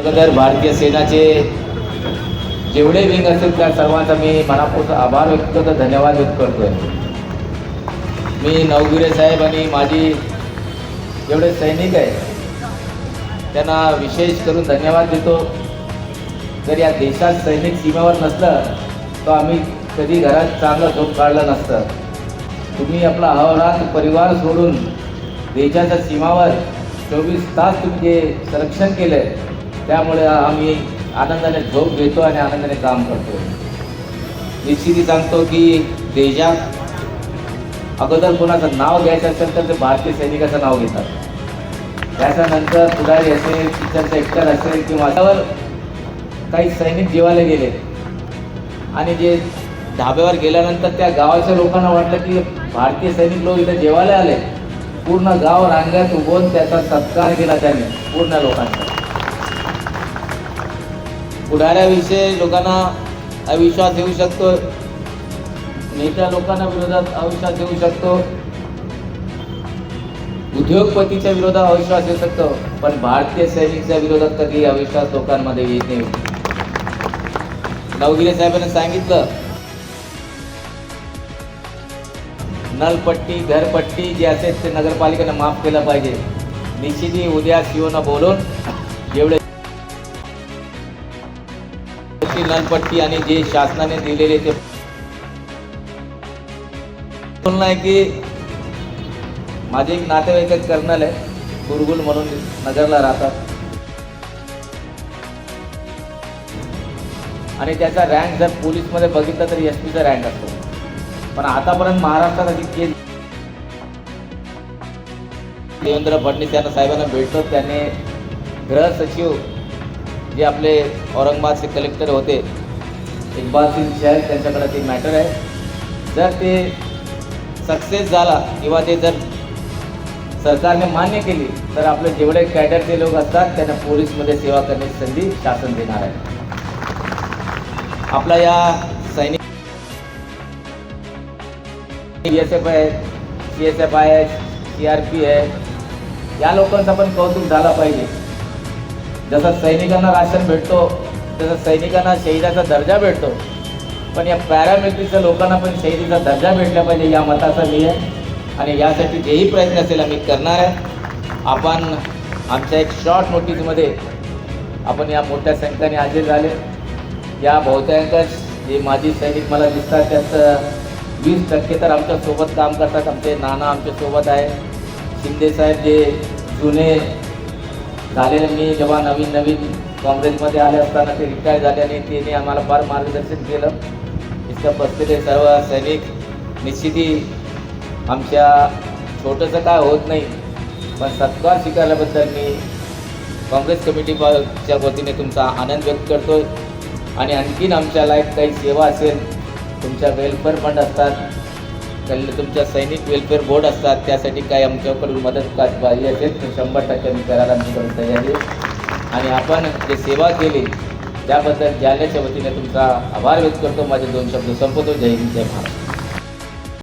अगोदर भारतीय सेनाचे जेवढे विंग असतील त्या सर्वांचा मी मनापूर्वक आभार व्यक्त करतो धन्यवाद व्यक्त करतोय. मी नवगिरे साहेब आणि माझी जेवढे सैनिक आहेत त्यांना विशेष करून धन्यवाद देतो. जर या देशात सैनिक सीमेवर नसलं तर आम्ही कधी घरात चांगलं झोप काढलं नसतं. तुम्ही आपला अहोरात्र परिवार सोडून देशाच्या सीमावर चोवीस तास तुम्ही जे संरक्षण केलं आहे त्यामुळे आम्ही आनंदाने झोप घेतो आणि आनंदाने काम करतो. निश्चिती सांगतो की देशात अगोदर कोणाचं नाव घ्यायचं असेल तर ते भारतीय सैनिकाचं नाव घेतात. त्याच्यानंतर पुढारी असेल पिक्चरचा सेक्टर असेल किंवा त्यावर काही सैनिक जेवायला गेले आणि जे ढाब्यावर गेल्यानंतर त्या गावाच्या लोकांना वाटलं की भारतीय सैनिक लोक इथे जेवायला आले. पूर्ण गाव रांगेत उभवून त्याचा सत्कार केला त्याने पूर्ण लोकांचा. पुढाऱ्याविषयी लोकांना अविश्वास येऊ शकतो. नेत्या लोकांना विरोधात अविश्वास येऊ शकतो. उद्योगपतीच्या विरोधात अविश्वास येऊ शकतो. पण भारतीय सैनिकच्या विरोधात कधी अविश्वास लोकांमध्ये येत नाही. नवगिरे साहेबांनी सांगितलं नलपट्टी घरपट्टी जे असेल ते नगरपालिकेनं माफ केलं पाहिजे. निश्चिती उद्या शिवनं बोलून जेवढे ती नलपट्टी आणि जे शासनाने दिलेले ते बोलणं आहे की माझे एक नातेवाईक एक कर्नल आहे गुरगुल म्हणून नगरला राहतात. आणि त्याचा रँक जर पोलीसमध्ये बघितलं तर एस पीचा रँक असतो. पण आतापर्यंत महाराष्ट्रात अशी केस देवेंद्र फडणवीस यांना साहेबांना भेटतो त्याने गृह सचिव जे आपले औरंगाबादचे कलेक्टर होते इकबाल सिंग शहर त्यांच्याकडे ते मॅटर आहे. जर ते सक्सेस झाला किंवा ते जर सरकारने मान्य केली तर आपले जेवढे कॅडरचे लोक असतात त्यांना पोलीसमध्ये सेवा करण्याची संधी शासन देणार आहे. आपला या सैनिक बी एस एफ आहे सी एस एफ आहे सी आर पी आहे या लोकांचा पण कौतुक झाला पाहिजे. जसं सैनिकांना राशन भेटतो तसं सैनिकांना शहीदाचा दर्जा भेटतो. पण या पॅरामिलिटरीच्या लोकांना पण शहीदीचा दर्जा भेटला पाहिजे या मताचा मी आहे. आणि यासाठी जेही प्रयत्न असेल आम्ही करणार आहे. आपण आमच्या एक शॉर्ट नोटीसमध्ये आपण या मोठ्या संख्येने हजर झाले. या बहुतांश जे माजी सैनिक मला दिसतात त्यात वीस टक्के तर आमच्यासोबत काम करतात. आमचे नाना आमच्यासोबत आहे. शिंदेसाहेब जे जुने झालेले मी जेव्हा नवीन नवीन काँग्रेसमध्ये आले असताना ते रिटायर झाल्याने आणि त्यांनी आम्हाला फार मार्गदर्शन केलं. इथं बसलेले सर्व सैनिक निश्चिती आमच्या छोटंसं काय होत नाही पण सत्कार स्वीकारल्याबद्दल मी काँग्रेस कमिटीच्या वतीने तुमचा आनंद व्यक्त करतो आणि आणखीन आमच्या लाईफ काही सेवा असेल तुमच्या वेलफेअर फंड असतात कल तुमच्या सैनिक वेलफेअर बोर्ड असतात त्यासाठी काही आमच्याकडून मदत पाहिजे असेल तर शंभर टक्के मी करायला आमच्याकडून तयारी आहे. आणि आपण जे सेवा केली त्याबद्दल जालन्याच्या वतीने तुमचा आभार व्यक्त करतो. माझे दोन शब्द संपवतो जय हिंद जय महाराष्ट्र